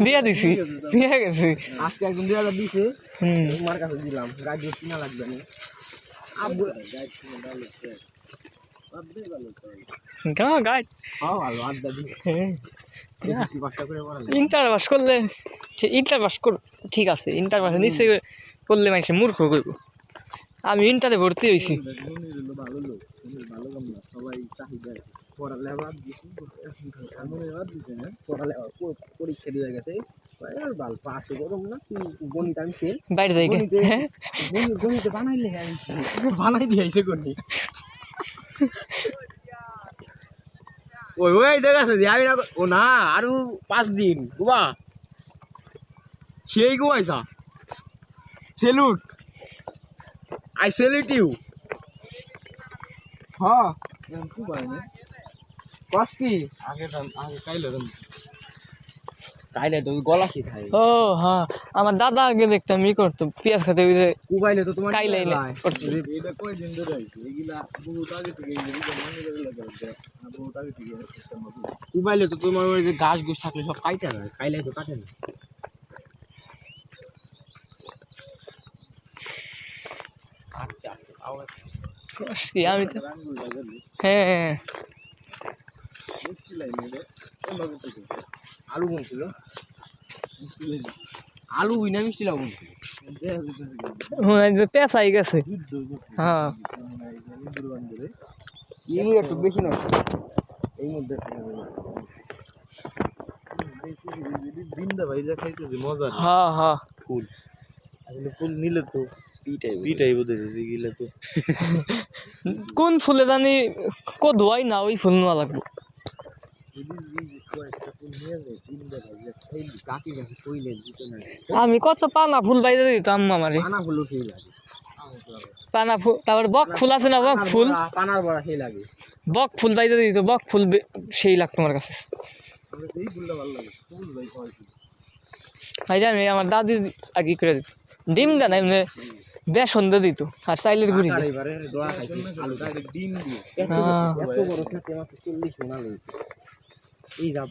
দিয়া দিছি দিয়া গেছি আজকে একজন দুই হাজার দিছে তোমার কাছে দিলাম গাড়ি কিনা লাগবে না হ্যাঁ হ্যাঁ ইন্টার করলে ঠিক আছে ইন্টার পাস নিচে করলে মানুষ মূর্খ করব আমি ইন্টারে ভর্তি হয়েছি ভালো লোক ভালো সবাই চাহিদা পড়ালেখা বাদ গেছে আর ভালো পাস না তুই গণিত আমি ফেল বাইরে যাই গণিতে বানাইলে বানাই দিয়েছে গণিত ওই ওই দেখাছে আমি না ও আরও পাঁচ দিন গোবা সেই গোয়াইছা সেলুট আই সেলুট ইউ হ্যাঁ। পাইনি কস কি? আগে আগে কাইলে কাইলে তো গলা কি খাই ও হ্যাঁ। আমার দাদা আগে দেখতাম ই করতো পেঁয়াজ খাতে ওই যে মোবাইলে তো তোমার কাইলাইলে করতো। এটা কয় দিন ধরে আইছে? এগুলা বহুত আগে থেকে এগুলা মানে এগুলা করতে বহুত আগে থেকে মোবাইলে তো তোমার ওই যে গাছ গোছ থাকলে সব কাইটা যায় কাইলে তো কাটে না। আমি তো হ্যাঁ হ্যাঁ। আলু কোন ছিল। আলু উইনা মিষ্টি মনে হয় পেঁচাই গেছে। হ্যাঁ। ইনি একটু বেশি নয়। এই মধ্যে দিনদা ভাই যা খাইতেছে মজা হ্যাঁ হ্যাঁ। ফুল। ফুল নিলে তো কোন ফুলে জানি কো ধোয়াই না ওই ফুল নেওয়া লাগবো কাকি গাছে কইলেন দিতে না আমি কত পানা ফুল বাইরে দিতাম আমারে। পানা ফুল তারপর বক ফুল আছে না বক ফুল? পানার বড়া খেয়ে লাগে। বক ফুল বাইরে দিত বক ফুল সেই লাগতো আমার কাছে। ভাই আমি আমার দাদি আগে করে দিত? ডিম দেন এমনি বেসন দিয়ে দিত আর চাইলের গুড়ি ডিম দিয়ে। এই যাব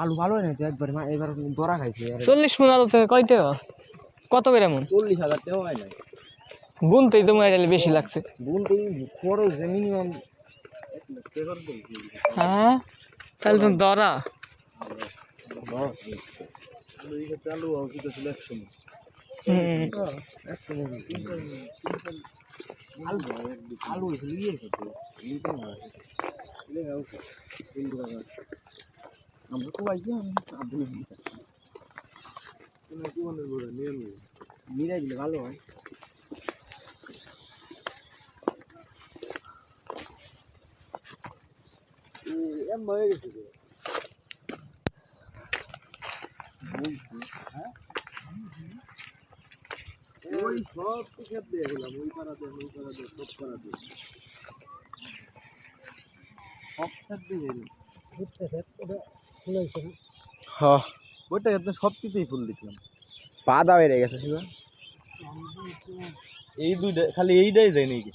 আলু ভালো না তো একবার মা এবার দরা খাইছে। চল্লিশ মন আলু থেকে কয় টাকা? কত করে মন চল্লিশ হাজার টাকা হয় না গুনতেই তো মনে হয় বেশি লাগছে। বোন তো খরচ যে মিনিমাম হ্যাঁ? তাহলে তো দরা। আলু এই আলু একশো আলু ইয়ে খেতে ইয়ে ইয়ে আমরা তো মনে নিয়ে নিয়ে মিলাই দিলে ভালো হয় এম হয়ে গেছে ওই সব দিয়ে গেলাম ওই পাড়াতে ওই পাড়াতে সব পাড়াতে সব দিয়ে গেলাম। হ্যাঁ সব কিছুই ফুল দেখলাম পা দা বেড়ে গেছে শিবা এই দুইটা খালি এইটাই দেয় নাকি?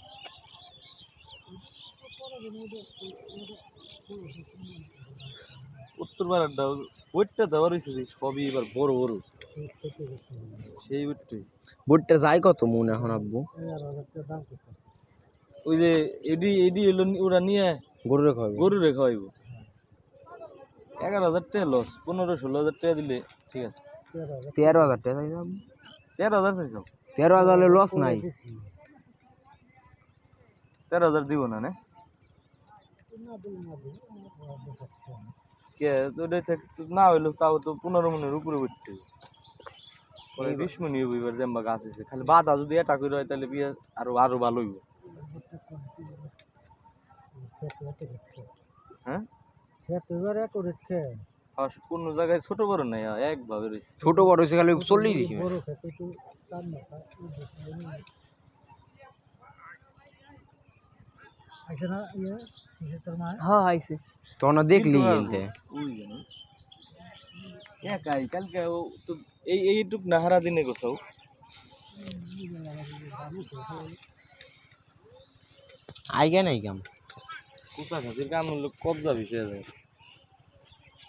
উত্তর পাড়াটা ওইটা দেওয়ার হয়েছে সবই এবার বড় বড়। সেই উঠতেই বুটটা যায় কত মন এখন আব্বু? ওই যে এডি এডি এলো ওরা নিয়ে গরু রেখা গরু রেখা হইব এগারো হাজার টাকা লস পনেরো ষোলো হাজার টাকা দিলে ঠিক আছে। তেরো হাজার টাকা আব্বু? তেরো হাজার চাইছো? তেরো হাজার লস নাই। তেরো হাজার দিব না না? কে? তো ওটা না হইল তাও তো পনেরো মনের উপরে উঠতে মনি হইব যেমবা গাছ আছে খালি বাধা যদি এটা করে হয় তাহলে বিয়ে আরও আরও ভালো হইব। হ্যাঁ? আর কোন জায়গায় ছোট বড় নাই একভাবে রয়েছে। ছোট বড় হয়েছে খালি চল্লিশ দিছি হ্যাঁ আইছে। তখন দেখলি একাই কালকে ও তো এই এইটুক না হারা দিনে কোথাও আইগা নাই কাম কুচা খাসির কাম হলো কবজা বেশি যায়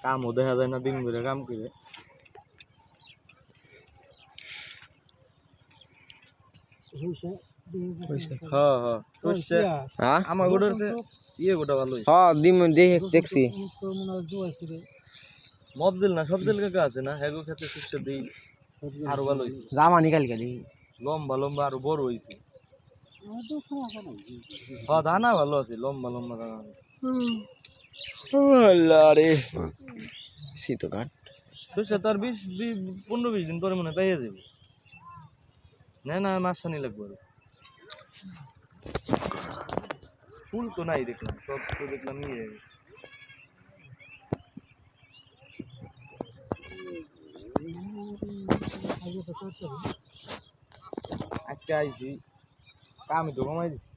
কামও দেখা যায় না দিন করে কাম করে হ্যাঁ হ্যাঁ হ্যাঁ আমার গোটাতে ইয়ে গোটা ভালো হ্যাঁ দেখছি মদ দিল না সব দিল কাকা আছে না? হ্যাগো খেতে দিই আরও ভালো জামা নিকাল কে লম্বা লম্বা আরও বড় হয়েছে হ্যাঁ দানা ভালো আছে লম্বা লম্বা দানা আল্লাহ রে। শীত কাট। সর্ষে তার বিশ পনেরো বিশ দিন পরে মনে পাইয়ে যাবে না না মাসানি লাগবে আরও। ফুল তো নাই দেখলাম সব তো দেখলাম নিয়ে যাবে আজকে আইছি। কামি তো কমাই দিচ্ছি